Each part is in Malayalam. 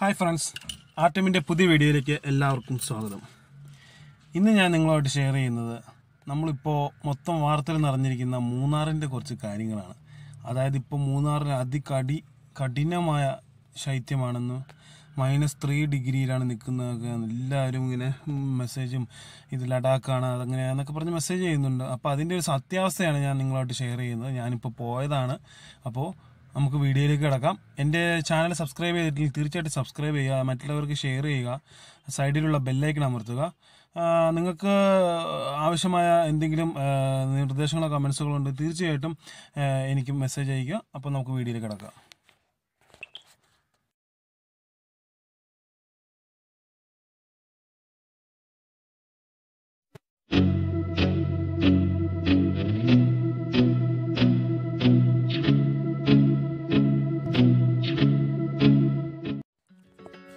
ഹായ് ഫ്രണ്ട്സ് ആർട്ടിമിന്റെ പുതിയ വീഡിയോയിലേക്ക് എല്ലാവർക്കും സ്വാഗതം. ഇന്ന് ഞാൻ നിങ്ങളുമായിട്ട് ഷെയർ ചെയ്യുന്നത് നമ്മളിപ്പോൾ മൊത്തം വാർത്തയിൽ നിറഞ്ഞിരിക്കുന്ന മൂന്നാറിന്റെ കുറച്ച് കാര്യങ്ങളാണ്. അതായത് ഇപ്പോൾ മൂന്നാറിൽ അതികടി കഠിനമായ ശൈത്യമാണെന്ന് മൈനസ് ത്രീ ഡിഗ്രിയിലാണ് നിൽക്കുന്നതൊക്കെ എല്ലാവരും ഇങ്ങനെ മെസ്സേജും ഇത് ലഡാക്കാണ് അതങ്ങനെയാന്നൊക്കെ പറഞ്ഞ് മെസ്സേജ് ചെയ്യുന്നുണ്ട്. അപ്പോൾ അതിന്റെ ഒരു സത്യാവസ്ഥയാണ് ഞാൻ നിങ്ങളുമായിട്ട് ഷെയർ ചെയ്യുന്നത്. ഞാനിപ്പോൾ പോയതാണ്. അപ്പോൾ നമുക്ക് വീഡിയോയിലേക്ക് കിടക്കാം. എന്റെ ചാനൽ സബ്സ്ക്രൈബ് ചെയ്തിട്ടില്ല തീർച്ചയായിട്ടും സബ്സ്ക്രൈബ് ചെയ്യുക മറ്റുള്ളവർക്ക് ഷെയർ ചെയ്യുക സൈഡിലുള്ള ബെല്ലൈക്കൺ അമർത്തുക. നിങ്ങൾക്ക് ആവശ്യമായ എന്തെങ്കിലും നിർദ്ദേശങ്ങളോ കമൻസുകളോ ഉണ്ട് തീർച്ചയായിട്ടും എനിക്ക് മെസ്സേജ് അയയ്ക്കുക. അപ്പോൾ നമുക്ക് വീഡിയോയിൽ കിടക്കാം.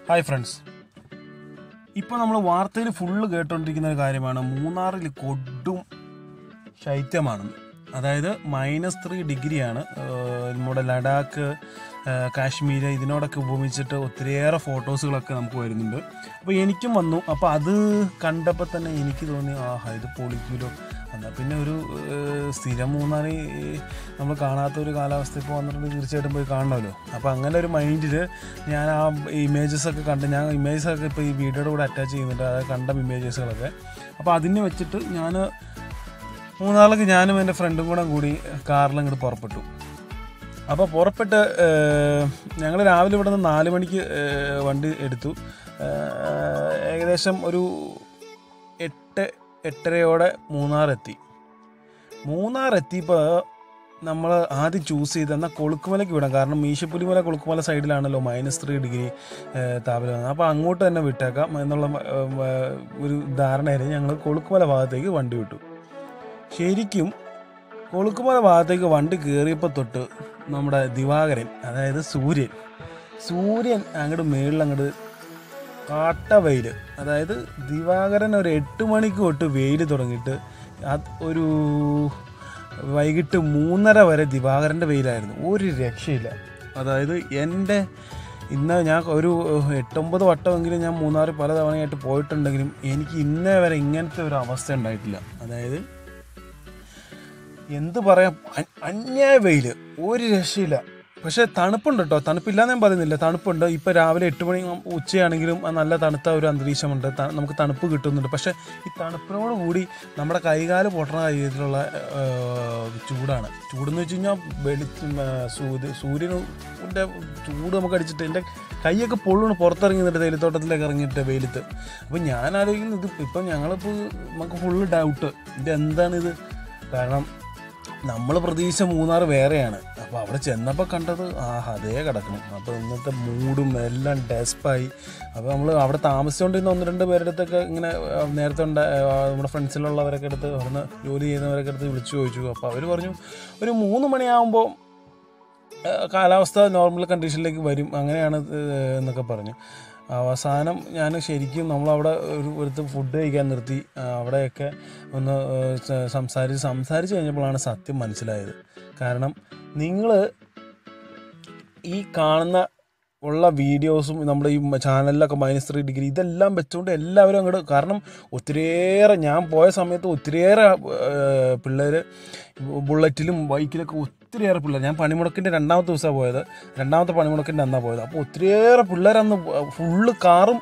ഹായ് ഫ്രണ്ട്സ് ഇപ്പോൾ നമ്മൾ വാർത്തയിൽ ഫുള്ള് കേട്ടുകൊണ്ടിരിക്കുന്ന ഒരു കാര്യമാണ്. മൂന്നാറിൽ കൊടും ശൈത്യമാണെന്ന് അതായത് മൈനസ് ത്രീ ഡിഗ്രിയാണ് നമ്മുടെ ലഡാക്ക് കാശ്മീർ ഇതിനോടൊക്കെ ഉപമിച്ചിട്ട് ഒത്തിരിയേറെ ഫോട്ടോസുകളൊക്കെ നമുക്ക് വരുന്നുണ്ട്. അപ്പോൾ എനിക്കും വന്നു. അപ്പോൾ അത് കണ്ടപ്പോൾ തന്നെ എനിക്ക് തോന്നി ആഹാ ഇത് പൊളിക്കൂലോ? എന്നാൽ പിന്നെ ഒരു സ്ഥിരം മൂന്നാറി നമ്മൾ കാണാത്ത ഒരു കാലാവസ്ഥ ഇപ്പോൾ വന്നിട്ടുണ്ട് തീർച്ചയായിട്ടും പോയി കാണണമല്ലോ. അപ്പോൾ അങ്ങനെ ഒരു മൈൻഡിൽ ഞാൻ ആ ഇമേജസൊക്കെ കണ്ട് ഞാൻ ഇമേജസൊക്കെ ഇപ്പോൾ ഈ വീഡിയോയുടെ കൂടെ അറ്റാച്ച് ചെയ്യുന്നുണ്ട് അത് കണ്ട ഇമേജസുകളൊക്കെ അപ്പോൾ അതിനെ വെച്ചിട്ട് ഞാൻ മൂന്നാറിലേക്ക് ഞാനും എന്റെ ഫ്രണ്ടും കൂടെ കൂടി കാറിൽ അങ്ങോട്ട് പുറപ്പെട്ടു. അപ്പോൾ പുറപ്പെട്ട് ഞങ്ങൾ രാവിലെ ഇവിടെ നിന്ന് നാല് മണിക്ക് വണ്ടി എടുത്തു. ഏകദേശം ഒരു എട്ട് എട്ടരയോടെ മൂന്നാർ എത്തി മൂന്നാർ എത്തിയപ്പോൾ നമ്മൾ ആദ്യം ചൂസ് ചെയ്ത് എന്നാൽ കൊളുക്കുമലയ്ക്ക് വിടാം. കാരണം മീശപ്പുലിമല കൊളുക്കുമല സൈഡിലാണല്ലോ മൈനസ് ത്രീ ഡിഗ്രി താപനം അപ്പോൾ അങ്ങോട്ട് തന്നെ വിട്ടേക്കാം എന്നുള്ള ഒരു ധാരണയിൽ ഞങ്ങൾ കൊളുക്കുമല ഭാഗത്തേക്ക് വണ്ടി വിട്ടു. ശരിക്കും കൊളുക്കുമല ഭാഗത്തേക്ക് വണ്ടി കയറിയപ്പോൾ തൊട്ട് നമ്മുടെ ദിവാകരൻ അതായത് സൂര്യൻ സൂര്യൻ അങ്ങോട്ട് മേളിൽ അങ്ങോട്ട് കാട്ട വെയിൽ അതായത് ദിവാകരൻ ഒരു എട്ട് മണിക്ക് തൊട്ട് വെയിൽ തുടങ്ങിയിട്ട് ഒരു വൈകിട്ട് മൂന്നര വരെ ദിവാകരന്റെ വെയിലായിരുന്നു. ഒരു രക്ഷയില്ല. അതായത് എന്റെ ഇന്ന് ഞാൻ ഒരു എട്ടൊമ്പത് വട്ടമെങ്കിലും ഞാൻ മൂന്നാറിൽ പല തവണയായിട്ട് പോയിട്ടുണ്ടെങ്കിലും എനിക്ക് ഇന്നേ വരെ ഇങ്ങനത്തെ ഒരു അവസ്ഥ ഉണ്ടായിട്ടില്ല. അതായത് എന്ത് പറയാം അന്യായ വെയിൽ ഒരു രക്ഷയില്ല. പക്ഷേ തണുപ്പുണ്ട് കേട്ടോ. തണുപ്പില്ലാന്ന് ഞാൻ പറയുന്നില്ല. തണുപ്പുണ്ട്. ഇപ്പോൾ രാവിലെ എട്ട് മണി ഉച്ചയാണെങ്കിലും നല്ല തണുത്ത ഒരു അന്തരീക്ഷമുണ്ട്. നമുക്ക് തണുപ്പ് കിട്ടുന്നുണ്ട്. പക്ഷേ ഈ തണുപ്പിനോട് കൂടി നമ്മുടെ കൈകാൽ പൊട്ടണ രീതിയിലുള്ള ചൂടാണ്. ചൂടെന്ന് വെച്ച് കഴിഞ്ഞാൽ വെളി സൂര്യന്റെ ചൂട് നമുക്ക് അടിച്ചിട്ട് എന്റെ കൈയൊക്കെ പൊള്ളണ് പുറത്തിറങ്ങി നിന്നിട്ട് തേയിലത്തോട്ടത്തിലേക്ക് ഇറങ്ങിയിട്ട് വെയിലത്ത്. അപ്പോൾ ഞാൻ ആലോചിക്കുന്നത് ഇപ്പം ഞങ്ങളിപ്പോൾ നമുക്ക് ഫുള്ള് ഡൗട്ട് ഇത് എന്താണിത് കാരണം നമ്മൾ പ്രതീക്ഷിച്ച മൂന്നാർ വേറെയാണ്. അപ്പോൾ അവിടെ ചെന്നപ്പോൾ കണ്ടത് ആ അതേ കിടക്കണം. അപ്പോൾ ഇന്നത്തെ മൂഡും എല്ലാം ഡെസ്പായി. അപ്പോൾ നമ്മൾ അവിടെ താമസിച്ചുകൊണ്ടിരുന്ന ഒന്ന് രണ്ട് പേരുടെ അടുത്തൊക്കെ ഇങ്ങനെ നേരത്തെ ഉണ്ട നമ്മുടെ ഫ്രണ്ട്സിലുള്ളവരൊക്കെ അടുത്ത് അവിടുന്ന് ജോലി ചെയ്യുന്നവരൊക്കെ അടുത്ത് വിളിച്ചു ചോദിച്ചു. അപ്പോൾ അവർ പറഞ്ഞു ഒരു മൂന്ന് മണിയാകുമ്പോൾ കാലാവസ്ഥ നോർമൽ കണ്ടീഷനിലേക്ക് വരും. അങ്ങനെയാണ് എന്നൊക്കെ പറഞ്ഞു. അവസാനം ഞാൻ ശരിക്കും നമ്മളവിടെ ഒരു ഒരുത്ത് ഫുഡ് കഴിക്കാൻ നിർത്തി. അവിടെയൊക്കെ ഒന്ന് സംസാരിച്ച് സംസാരിച്ച് കഴിഞ്ഞപ്പോഴാണ് സത്യം മനസ്സിലായത്. കാരണം നിങ്ങൾ ഈ കാണുന്ന ഉള്ള വീഡിയോസും നമ്മുടെ ഈ ചാനലിലൊക്കെ മൈനസ് ത്രീ ഡിഗ്രി ഇതെല്ലാം വെച്ചുകൊണ്ട് എല്ലാവരും അങ്ങോട്ട് കാരണം ഒത്തിരിയേറെ ഞാൻ പോയ സമയത്ത് ഒത്തിരിയേറെ പിള്ളേർ ബുള്ളറ്റിലും ബൈക്കിലൊക്കെ ഒത്തിരിയേറെ പിള്ളേർ. ഞാൻ പണിമുടക്കിന്റെ രണ്ടാമത്തെ ദിവസമാണ് പോയത്. രണ്ടാമത്തെ പണിമുടക്കിന്റെ അന്നാണ് പോയത്. അപ്പോൾ ഒത്തിരിയേറെ പിള്ളേരന്ന് ഫുള്ള് കാറും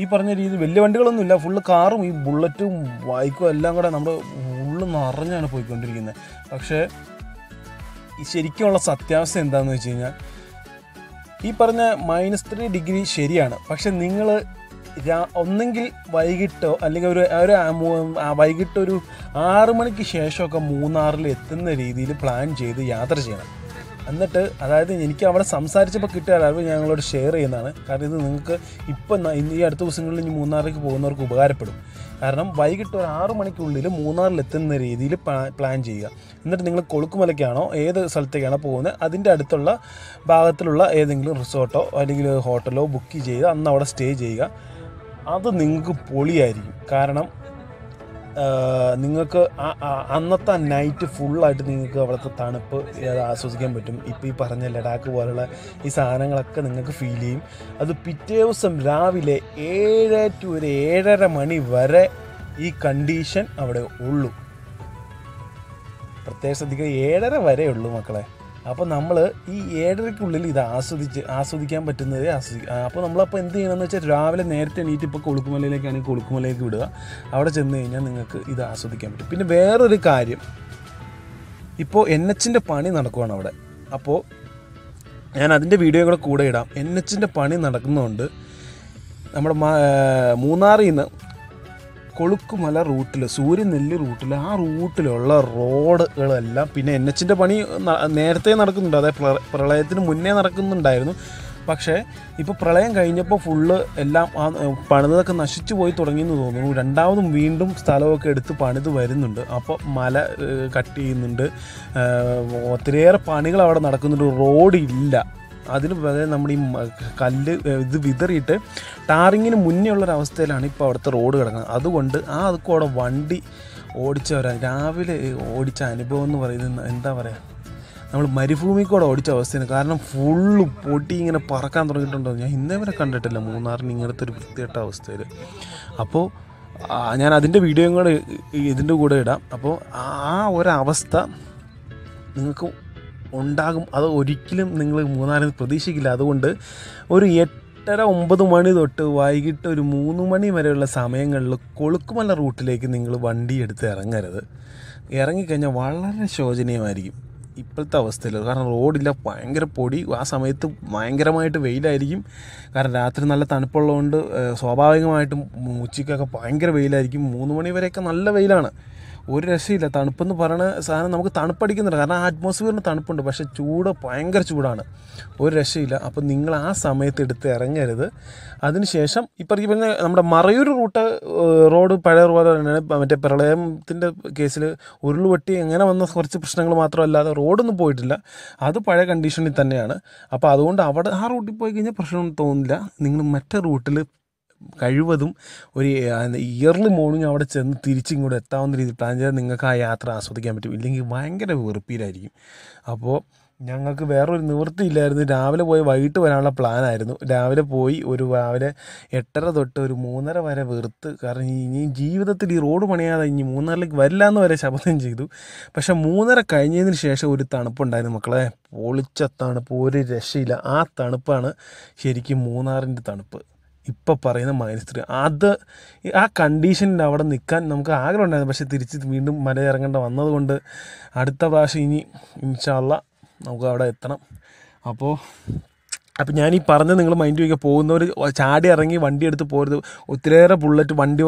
ഈ പറഞ്ഞ രീതി വലിയ വണ്ടികളൊന്നും ഇല്ല. ഫുള്ള് കാറും ഈ ബുള്ളറ്റും ബൈക്കും എല്ലാം കൂടെ നമ്മൾ ഫുള്ള് നിറഞ്ഞാണ് പോയിക്കൊണ്ടിരിക്കുന്നത് പക്ഷേ ശരിക്കുമുള്ള സത്യാവസ്ഥ എന്താണെന്ന് വെച്ച് കഴിഞ്ഞാൽ ഈ പറഞ്ഞ മൈനസ് ത്രീ ഡിഗ്രി ശരിയാണ്. പക്ഷെ നിങ്ങൾ ഒന്നെങ്കിൽ വൈകിട്ടോ അല്ലെങ്കിൽ ഒരു ഒരു വൈകിട്ട് ഒരു ആറ് മണിക്ക് ശേഷമൊക്കെ മൂന്നാറിൽ എത്തുന്ന രീതിയിൽ പ്ലാൻ ചെയ്ത് യാത്ര ചെയ്യണം. എന്നിട്ട് അതായത് എനിക്ക് അവിടെ സംസാരിച്ചപ്പോൾ കിട്ടിയ അറിവ് ഞങ്ങളോട് ഷെയർ ചെയ്യുന്നതാണ്. കാരണം ഇത് നിങ്ങൾക്ക് ഇപ്പം ഇന്ന് ഈ അടുത്ത ദിവസങ്ങളിൽ ഇനി മൂന്നാറിലേക്ക് പോകുന്നവർക്ക് ഉപകാരപ്പെടും. കാരണം വൈകിട്ട് ഒരു ആറ് മണിക്കുള്ളിൽ മൂന്നാറിൽ എത്തുന്ന രീതിയിൽ പ്ലാൻ ചെയ്യുക. എന്നിട്ട് നിങ്ങൾ കൊളുക്കുമലയ്ക്കാണോ ഏത് സ്ഥലത്തേക്കാണോ പോകുന്നത് അതിന്റെ അടുത്തുള്ള ഭാഗത്തിലുള്ള ഏതെങ്കിലും റിസോർട്ടോ അല്ലെങ്കിൽ ഹോട്ടലോ ബുക്ക് ചെയ്ത് അന്ന് അവിടെ സ്റ്റേ ചെയ്യുക. അത് നിങ്ങൾക്ക് പൊളിയായിരിക്കും. കാരണം നിങ്ങൾക്ക് അന്നത്തെ നൈറ്റ് ഫുള്ളായിട്ട് നിങ്ങൾക്ക് അവിടുത്തെ തണുപ്പ് ആസ്വദിക്കാൻ പറ്റും. ഇപ്പോൾ ഈ പറഞ്ഞ ലഡാക്ക് പോലുള്ള ഈ സാധനങ്ങളൊക്കെ നിങ്ങൾക്ക് ഫീൽ ചെയ്യും. അത് പിറ്റേ ദിവസം രാവിലെ ഏഴ് ടു ഒരു ഏഴര മണി വരെ ഈ കണ്ടീഷൻ അവിടെ ഉള്ളൂ. പ്രത്യേകം ശ്രദ്ധിക്കുക ഏഴര വരെ ഉള്ളൂ മക്കളെ. അപ്പോൾ നമ്മൾ ഈ ഏഴരയ്ക്കുള്ളിൽ ഇത് ആസ്വദിച്ച് ആസ്വദിക്കാൻ പറ്റുന്നതേ ആസ്വദിക്കുക അപ്പോൾ നമ്മളപ്പോൾ എന്ത് ചെയ്യണമെന്ന് വെച്ചാൽ രാവിലെ നേരത്തെ എണീറ്റ് ഇപ്പോൾ കൊളുക്കുമലയിലേക്കാണെങ്കിൽ കൊളുക്കുമലയിലേക്ക് വിടുക. അവിടെ ചെന്ന് കഴിഞ്ഞാൽ നിങ്ങൾക്ക് ഇത് ആസ്വദിക്കാൻ പറ്റും. പിന്നെ വേറൊരു കാര്യം. ഇപ്പോൾ എൻ എച്ചിന്റെ പണി നടക്കുവാണ് അവിടെ. അപ്പോൾ ഞാൻ അതിന്റെ വീഡിയോ കൂടെ കൂടെ ഇടാം. എൻ എച്ചിന്റെ പണി നടക്കുന്നതുകൊണ്ട് നമ്മുടെ മൂന്നാറിൽ നിന്ന് കൊളുക്കുമല റൂട്ടിൽ സൂര്യനെല്ലി റൂട്ടിൽ ആ റൂട്ടിലുള്ള റോഡുകളെല്ലാം പിന്നെ എൻ എച്ചിന്റെ പണി നേരത്തെ നടക്കുന്നുണ്ട്. അതായത് പ്ര- പ്രളയത്തിന് മുന്നേ നടക്കുന്നുണ്ടായിരുന്നു. പക്ഷേ ഇപ്പോൾ പ്രളയം കഴിഞ്ഞപ്പോൾ ഫുള്ള് എല്ലാം ആ പണിതൊക്കെ നശിച്ചു പോയി തുടങ്ങിയെന്ന് തോന്നുന്നു. രണ്ടാമതും വീണ്ടും സ്ഥലമൊക്കെ എടുത്ത് പണിത് വരുന്നുണ്ട്. അപ്പോൾ മല കട്ട് ചെയ്യുന്നുണ്ട്. ഒത്തിരിയേറെ പണികൾ അവിടെ നടക്കുന്നുണ്ട്. റോഡില്ല. അതിന് പകരം നമ്മൾ ഈ കല്ല് ഇത് വിതറിയിട്ട് ടാറിങ്ങിന് മുന്നേ ഉള്ളൊരവസ്ഥയിലാണ് ഇപ്പോൾ അവിടുത്തെ റോഡ് കിടക്കുന്നത്. അതുകൊണ്ട് ആ അതൊക്കെ അവിടെ വണ്ടി ഓടിച്ചവരാ. രാവിലെ ഓടിച്ച അനുഭവം എന്ന് പറയുന്നത് എന്താ പറയുക നമ്മൾ മരുഭൂമി കൂടെ ഓടിച്ച അവസ്ഥയാണ്. കാരണം ഫുള്ള് പൊട്ടി ഇങ്ങനെ പറക്കാൻ തുടങ്ങിയിട്ടുണ്ടോ? ഞാൻ ഇന്നേ വരെ കണ്ടിട്ടില്ല മൂന്നാറിന് ഇങ്ങനത്തെ ഒരു വൃത്തികെട്ട അവസ്ഥയിൽ അപ്പോൾ ഞാൻ അതിന്റെ വീഡിയോയും കൂടെ ഇതിന്റെ കൂടെ ഇടാം. അപ്പോൾ ആ ഒരവസ്ഥ നിങ്ങൾക്ക് ഉണ്ടാകും. അത് ഒരിക്കലും നിങ്ങൾ മൂന്നാറിൽ പ്രതീക്ഷിക്കില്ല. അതുകൊണ്ട് ഒരു എട്ടര ഒമ്പത് മണി തൊട്ട് വൈകിട്ട് ഒരു മൂന്ന് മണി വരെയുള്ള സമയങ്ങളിൽ കൊളുക്കുമല റൂട്ടിലേക്ക് നിങ്ങൾ വണ്ടി എടുത്ത് ഇറങ്ങരുത്. ഇറങ്ങിക്കഴിഞ്ഞാൽ വളരെ ശോചനീയമായിരിക്കും ഇപ്പോഴത്തെ അവസ്ഥയിൽ. കാരണം റോഡില്ല ഭയങ്കര പൊടി. ആ സമയത്ത് ഭയങ്കരമായിട്ട് വെയിലായിരിക്കും. കാരണം രാത്രി നല്ല തണുപ്പുള്ളതുകൊണ്ട് സ്വാഭാവികമായിട്ടും ഉച്ചയ്ക്കൊക്കെ ഭയങ്കര വെയിലായിരിക്കും. മൂന്ന് മണി വരെയൊക്കെ നല്ല വെയിലാണ്. ഒരു രക്ഷയില്ല. തണുപ്പെന്ന് പറയുന്ന സാധനം നമുക്ക് തണുപ്പടിക്കുന്നുണ്ട്. കാരണം അറ്റ്മോസ്ഫിയറിന് തണുപ്പുണ്ട്. പക്ഷെ ചൂട് ഭയങ്കര ചൂടാണ്. ഒരു രക്ഷയില്ല. അപ്പോൾ നിങ്ങൾ ആ സമയത്ത് എടുത്ത് ഇറങ്ങരുത്. അതിനുശേഷം ഇപ്പം ഈ പറഞ്ഞ നമ്മുടെ മറയൂർ റൂട്ട് റോഡ് പഴയ പോലെ തന്നെയാണ് മറ്റേ പ്രളയത്തിന്റെ കേസിൽ ഉരുളുപൊട്ടി എങ്ങനെ വന്ന കുറച്ച് പ്രശ്നങ്ങൾ മാത്രമല്ലാതെ റോഡൊന്നും പോയിട്ടില്ല. അത് പഴയ കണ്ടീഷനിൽ തന്നെയാണ്. അപ്പോൾ അതുകൊണ്ട് അവിടെ ആ റൂട്ടിൽ പോയി കഴിഞ്ഞാൽ പ്രശ്നമൊന്നും തോന്നില്ല. നിങ്ങൾ മറ്റേ റൂട്ടിൽ കഴിവതും ഒരു ഇയർലി മോർണിംഗ് അവിടെ ചെന്ന് തിരിച്ചിങ്ങോട്ട് എത്താവുന്ന രീതിയിൽ പ്ലാൻ ചെയ്താൽ നിങ്ങൾക്ക് ആ യാത്ര ആസ്വദിക്കാൻ പറ്റും. ഇല്ലെങ്കിൽ ഭയങ്കര വെറുപ്പീരായിരിക്കും അപ്പോൾ ഞങ്ങൾക്ക് വേറൊരു നിവൃത്തിയില്ലായിരുന്നു രാവിലെ പോയി വൈകിട്ട് വരാനുള്ള പ്ലാനായിരുന്നു രാവിലെ പോയി ഒരു രാവിലെ എട്ടര തൊട്ട് ഒരു മൂന്നര വരെ വെറുത്ത് കാരണം ഇനി ജീവിതത്തിൽ ഈ റോഡ് പണിയാതെ ഇനി മൂന്നരയിലേക്ക് വരില്ല എന്ന് വരെ ശബ്ദം ചെയ്തു. പക്ഷെ മൂന്നര കഴിഞ്ഞതിന് ശേഷം ഒരു തണുപ്പുണ്ടായിരുന്നു മക്കളെ. പൊളിച്ച തണുപ്പ് ഒരു രക്ഷയില്ല. ആ തണുപ്പാണ് ശരിക്കും മൂന്നാറിന്റെ തണുപ്പ്. ഇപ്പോൾ പറയുന്ന മൈനസ് ത്രീ അത് ആ കണ്ടീഷനിൽ അവിടെ നിൽക്കാൻ നമുക്ക് ആഗ്രഹം ഉണ്ടായിരുന്നു പക്ഷേ തിരിച്ച് വീണ്ടും മല ഇറങ്ങേണ്ട വന്നതുകൊണ്ട് അടുത്ത പ്രാവശ്യം ഇനി ഇൻഷാല്ല നമുക്ക് അവിടെ എത്തണം. അപ്പോൾ അപ്പം ഞാൻ ഈ പറഞ്ഞ് നിങ്ങൾ മൈൻഡ് വയ്ക്കുക. പോകുന്നവർ ചാടി ഇറങ്ങി വണ്ടി എടുത്ത് പോരുത്. ഒത്തിരിയേറെ ബുള്ളറ്റ് വണ്ടി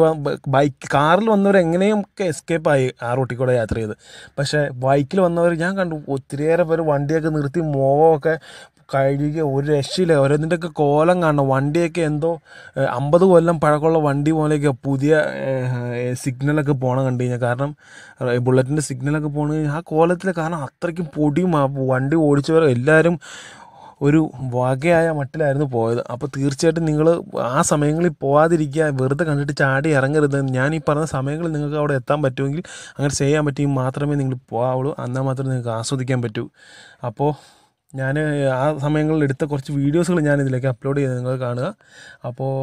ബൈക്ക് കാറിൽ വന്നവർ എങ്ങനെയും എസ്കേപ്പ് ആയി ആ റോട്ടിൽ കൂടെ യാത്ര ചെയ്ത്. പക്ഷേ ബൈക്കിൽ വന്നവർ ഞാൻ കണ്ടു ഒത്തിരിയേറെ പേര് വണ്ടിയൊക്കെ നിർത്തി മോവമൊക്കെ കഴുകി ഒരു രക്ഷയില്ല. ഓരോന്നിന്റെയൊക്കെ കോലം കാണണം. വണ്ടിയൊക്കെ എന്തോ അമ്പത് കൊല്ലം പഴക്കമുള്ള വണ്ടി പോലെയൊക്കെ പുതിയ സിഗ്നലൊക്കെ പോകണം കണ്ടു കഴിഞ്ഞാൽ. കാരണം ബുള്ളറ്റിന്റെ സിഗ്നലൊക്കെ പോകണം ആ കോലത്തിൽ കാരണം അത്രയ്ക്കും പൊടിയും ആ വണ്ടി ഓടിച്ചവർ എല്ലാവരും ഒരു വകയായ മട്ടിലായിരുന്നു പോയത്. അപ്പോൾ തീർച്ചയായിട്ടും നിങ്ങൾ ആ സമയങ്ങളിൽ പോകാതിരിക്കുക വെറുതെ കണ്ടിട്ട് ചാടി ഇറങ്ങരുത്. ഞാൻ ഈ പറഞ്ഞ സമയങ്ങളിൽ നിങ്ങൾക്ക് അവിടെ എത്താൻ പറ്റുമെങ്കിൽ അങ്ങനെ ചെയ്യാൻ പറ്റുമെങ്കിൽ മാത്രമേ നിങ്ങൾ പോകാവുള്ളൂ എന്നാൽ മാത്രമേ നിങ്ങൾക്ക് ആസ്വദിക്കാൻ പറ്റൂ. അപ്പോൾ ഞാൻ ആ സമയങ്ങളിൽ എടുത്ത കുറച്ച് വീഡിയോസുകൾ ഞാൻ ഇതിലേക്ക് അപ്ലോഡ് ചെയ്ത് നിങ്ങൾ കാണുക. അപ്പോൾ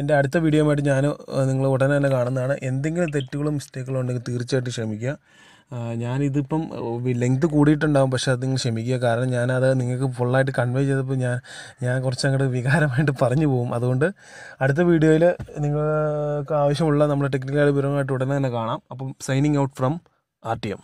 എന്റെ അടുത്ത വീഡിയോയുമായിട്ട് ഞാൻ നിങ്ങൾ ഉടനെ തന്നെ കാണുന്നതാണ്. എന്തെങ്കിലും തെറ്റുകളും മിസ്റ്റേക്കുകളും ഉണ്ടെങ്കിൽ തീർച്ചയായിട്ടും ക്ഷമിക്കുക. ഞാനിതിപ്പം ലെങ്ത് കൂടിയിട്ടുണ്ടാകും പക്ഷേ അത് നിങ്ങൾ ക്ഷമിക്കുക. കാരണം ഞാനത് നിങ്ങൾക്ക് ഫുള്ളായിട്ട് കൺവേ ചെയ്തപ്പോൾ ഞാൻ ഞാൻ കുറച്ച് അങ്ങോട്ട് വികാരമായിട്ട് പറഞ്ഞു പോകും. അതുകൊണ്ട് അടുത്ത വീഡിയോയിൽ നിങ്ങൾക്ക് ആവശ്യമുള്ള നമ്മുടെ ടെക്നിക്കൽ വിവരമായിട്ട് ഉടനെ തന്നെ കാണാം. അപ്പം സൈനിങ് ഔട്ട് ഫ്രം 阿点。